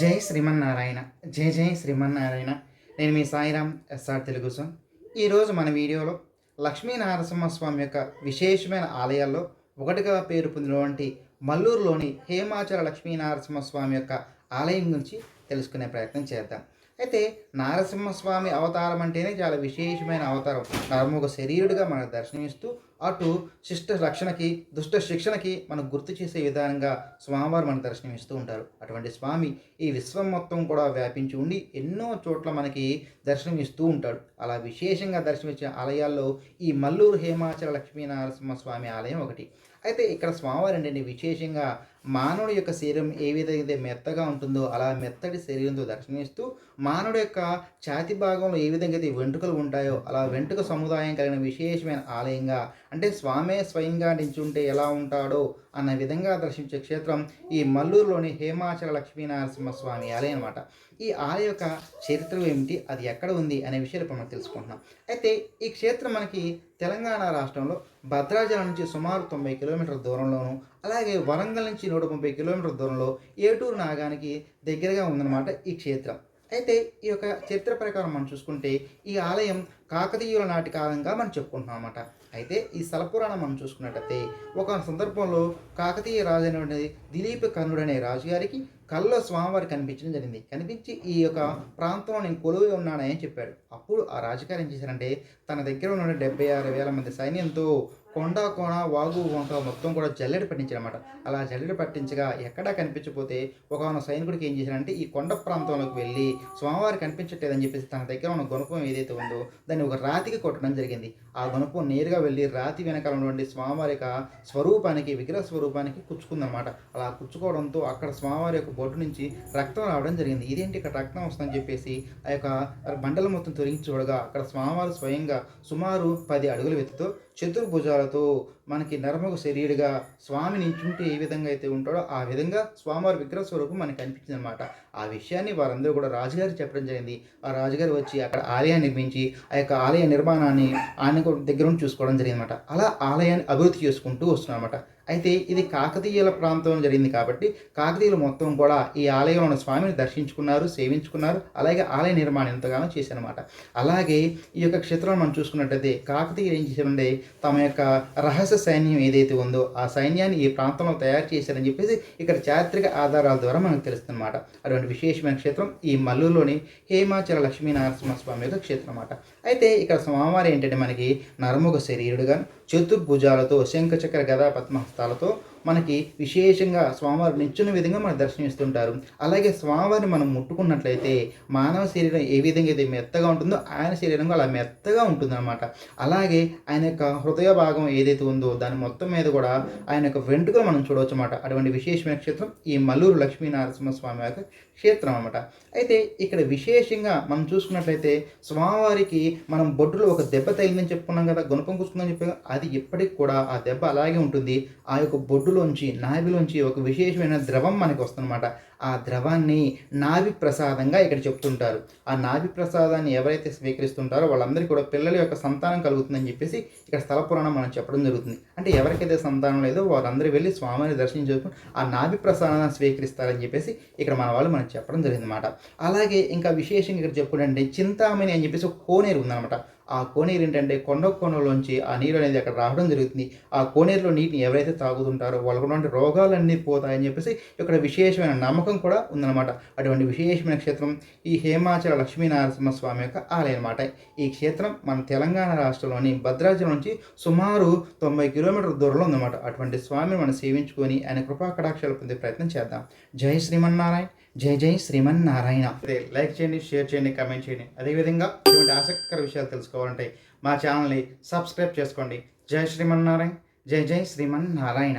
జై శ్రీమన్నారాయణ జై జై శ్రీమన్నారాయణ. నేను మీ సాయిరామ్ ఎస్ఆర్ తెలుగు సార్. ఈరోజు మన వీడియోలో లక్ష్మీ నరసింహస్వామి యొక్క విశేషమైన ఆలయాల్లో ఒకటిగా పేరు పొందినటువంటి మల్లూరులోని హేమాచల లక్ష్మీ నరసింహస్వామి యొక్క ఆలయం గురించి తెలుసుకునే ప్రయత్నం చేద్దాం. అయితే నారసింహస్వామి అవతారం అంటేనే చాలా విశేషమైన అవతారం. నరముఖ శరీరుడిగా మనకు దర్శనమిస్తూ అటు శిష్ట రక్షణకి దుష్ట శిక్షణకి మనకు గుర్తు చేసే విధానంగా స్వామివారు మనకు దర్శనమిస్తూ ఉంటారు. అటువంటి స్వామి ఈ విశ్వం మొత్తం కూడా వ్యాపించి ఉండి ఎన్నో చోట్ల మనకి దర్శనం ఇస్తూ ఉంటాడు. అలా విశేషంగా దర్శనమిచ్చే ఆలయాల్లో ఈ మల్లూరు హేమాచల లక్ష్మీనరసింహ స్వామి ఆలయం ఒకటి. అయితే ఇక్కడ స్వామివారు ఏంటంటే విశేషంగా మానవుడి యొక్క శరీరం ఏ విధంగా అయితే మెత్తగా ఉంటుందో అలా మెత్తటి శరీరంతో దర్శనమిస్తూ మానవుడి యొక్క ఛాతి భాగంలో ఏ విధంగా అయితే వెంట్రుకలు ఉంటాయో అలా వెంట్రుక సముదాయం కలిగిన విశేషమైన ఆలయంగా అంటే స్వామే స్వయంగా నించుంటే ఎలా ఉంటాడో అన్న విధంగా దర్శించే క్షేత్రం ఈ మల్లూరులోని హేమాచల లక్ష్మీనరసింహ స్వామి ఆలయం అనమాట ఈ ఆలయం యొక్క చరిత్ర ఏమిటి? అది ఎక్కడ ఉంది? అనే విషయాలు ఇప్పుడు మనం తెలుసుకుంటున్నాం. అయితే ఈ క్షేత్రం మనకి తెలంగాణ రాష్ట్రంలో భద్రాచలం నుంచి సుమారు తొంభై కిలోమీటర్ల దూరంలోను అలాగే వరంగల్ నుంచి నూట ముప్పై కిలోమీటర్ల దూరంలో ఏటూరు నాగానికి దగ్గరగా ఉందన్నమాట ఈ క్షేత్రం. అయితే ఈ యొక్క చరిత్ర ప్రకారం మనం చూసుకుంటే ఈ ఆలయం కాకతీయుల నాటి కాలంగా మనం చెప్పుకుంటున్నాం అనమాట అయితే ఈ స్థలపురాణం మనం చూసుకున్నట్టయితే ఒక సందర్భంలో కాకతీయ రాజు అయినటువంటి దిలీప్ కర్ణుడు అనే రాజుగారికి కల్లో స్వామివారి కనిపించడం జరిగింది. కనిపించి ఈ యొక్క ప్రాంతంలో నేను కొలువై ఉన్నానని చెప్పాడు. అప్పుడు ఆ రాజుగారు ఏం చేశారంటే తన దగ్గర ఉన్న డెబ్బై ఆరు వేల మంది సైన్యంతో కొండ కోణ వాగు వంక మొత్తం కూడా జల్లెడ పట్టించారనమాట అలా జల్లెడ పట్టించగా ఎక్కడా కనిపించకపోతే ఒక సైనికుడికి ఏం చేశారంటే ఈ కొండ ప్రాంతంలోకి వెళ్ళి స్వామివారి కనిపించట్లేదని చెప్పేసి తన దగ్గర ఉన్న గుణపం ఏదైతే ఉందో దాన్ని ఒక రాతికి కొట్టడం జరిగింది. ఆ గుణపం నేరుగా వెళ్ళి రాతి వెనకాల ఉన్నటువంటి స్వామివారి యొక్క స్వరూపానికి విగ్రహ స్వరూపానికి కుచ్చుకుందనమాట. అలా కుచ్చుకోవడంతో అక్కడ స్వామివారి యొక్క బొట్టు నుంచి రక్తం రావడం జరిగింది. ఇదేంటి ఇక్కడ రక్తం వస్తుందని చెప్పేసి ఆ యొక్క బండల మొత్తం తొలగించి చూడగా అక్కడ స్వామివారు స్వయంగా సుమారు పది అడుగుల వెతుతో 제대로 보지 않아도 మనకి నర్మకు శరీరుగా స్వామి నించుంటే ఏ విధంగా అయితే ఉంటాడో ఆ విధంగా స్వామివారి విగ్రహ స్వరూపం మనకి కనిపించింది అనమాట ఆ విషయాన్ని వారందరూ కూడా రాజుగారు చెప్పడం జరిగింది. ఆ రాజుగారు వచ్చి అక్కడ ఆలయాన్ని నిర్మించి ఆ యొక్క ఆలయ నిర్మాణాన్ని ఆయన దగ్గర ఉండి చూసుకోవడం జరిగింది అనమాట అలా ఆలయాన్ని అభివృద్ధి చేసుకుంటూ వస్తున్నాం అనమాట అయితే ఇది కాకతీయుల ప్రాంతంలో జరిగింది కాబట్టి కాకతీయులు మొత్తం కూడా ఈ ఆలయంలో ఉన్న స్వామిని దర్శించుకున్నారు సేవించుకున్నారు అలాగే ఆలయ నిర్మాణం ఎంతగానో చేశారనమాట అలాగే ఈ యొక్క క్షేత్రంలో మనం చూసుకున్నట్టయితే కాకతీయులు ఏం చేశారంటే తమ యొక్క రహస్య సైన్యం ఏదైతే ఉందో ఆ సైన్యాన్ని ఈ ప్రాంతంలో తయారు చేశారని చెప్పేసి ఇక్కడ చారిత్రక ఆధారాల ద్వారా మనకు తెలుస్తుందన్నమాట. అటువంటి విశేషమైన క్షేత్రం ఈ మల్లులోని హేమాచల లక్ష్మీ నరసింహస్వామి యొక్క క్షేత్రం అన్నమాట. అయితే ఇక్కడ స్వామివారి ఏంటంటే మనకి నరముఖ శరీరుడుగా చతుర్భుజాలతో శంఖచక్ర గదా పద్మహస్తాలతో మనకి విశేషంగా స్వామివారు నిచ్చున్న విధంగా మనకు దర్శనమిస్తుంటారు అలాగే స్వామివారిని మనం ముట్టుకున్నట్లయితే మానవ శరీరం ఏ విధంగా అయితే మెత్తగా ఉంటుందో ఆయన శరీరం అలా మెత్తగా ఉంటుందన్నమాట. అలాగే ఆయన యొక్క హృదయ భాగం ఏదైతే ఉందో దాని మొత్తం మీద కూడా ఆయన యొక్క వెంట్రుకలు మనం చూడవచ్చు అన్నమాట అటువంటి విశేషమైన క్షేత్రం ఈ మల్లూరు లక్ష్మీనరసింహ స్వామి యొక్క క్షేత్రం అన్నమాట. అయితే ఇక్కడ విశేషంగా మనం చూసుకున్నట్లయితే స్వామివారికి మనం బొడ్డులో ఒక దెబ్బ తగిలిందని చెప్పుకున్నాం కదా గుణపం కూర్చుందని చెప్పి అది ఇప్పటికి కూడా ఆ దెబ్బ అలాగే ఉంటుంది. ఆ యొక్క నోరులోంచి నాభిలోంచి ఒక విశేషమైన ద్రవం మనకి వస్తుందన్నమాట. ఆ ద్రవాన్ని నాభి ప్రసాదంగా ఇక్కడ చెప్తుంటారు. ఆ నాభి ప్రసాదాన్ని ఎవరైతే స్వీకరిస్తుంటారో వాళ్ళందరికీ కూడా పిల్లల యొక్క సంతానం కలుగుతుందని చెప్పేసి ఇక్కడ స్థల పురాణం మనం చెప్పడం జరుగుతుంది. అంటే ఎవరికైతే సంతానం లేదో వారందరూ వెళ్ళి స్వామిని దర్శించుకుని ఆ నాభి ప్రసాదాన్ని స్వీకరిస్తారని చెప్పేసి ఇక్కడ మన వాళ్ళు మనకు చెప్పడం జరిగింది అనమాట అలాగే ఇంకా విశేషంగా ఇక్కడ చెప్పుకుంటే చింతామణి అని చెప్పేసి ఒక కోనేరు ఉందన్నమాట. ఆ కోనేరు ఏంటంటే కొండ కోణంలోంచి ఆ నీరు అనేది అక్కడ రావడం జరుగుతుంది. ఆ కోనేరులో నీటిని ఎవరైతే తాగుతుంటారో వాళ్ళకున్నటువంటి రోగాలన్నీ పోతాయని చెప్పేసి ఇక్కడ విశేషమైన నమ్మకం కూడా ఉందన్నమాట. అటువంటి విశేషమైన క్షేత్రం ఈ హేమాచల లక్ష్మీనరసింహ స్వామి యొక్క ఆలయం అనమాట ఈ క్షేత్రం మన తెలంగాణ రాష్ట్రంలోని భద్రాచలం నుంచి సుమారు తొంభై కిలోమీటర్ల దూరంలో ఉందన్నమాట. అటువంటి స్వామిని మనం సేవించుకొని ఆయన కృపా కటాక్షాలు పొందే ప్రయత్నం చేద్దాం. జై శ్రీమన్నారాయణ. జై జై శ్రీమన్నారాయణ. లైక్ చేయండి షేర్ చేయండి కామెంట్ చేయండి. అదేవిధంగా ఇటువంటి ఆసక్తికర విషయాలు తెలుసుకోవాలంటే మా ఛానల్ని సబ్స్క్రైబ్ చేసుకోండి. జై శ్రీమన్నారాయణ. జై జై శ్రీమన్నారాయణ.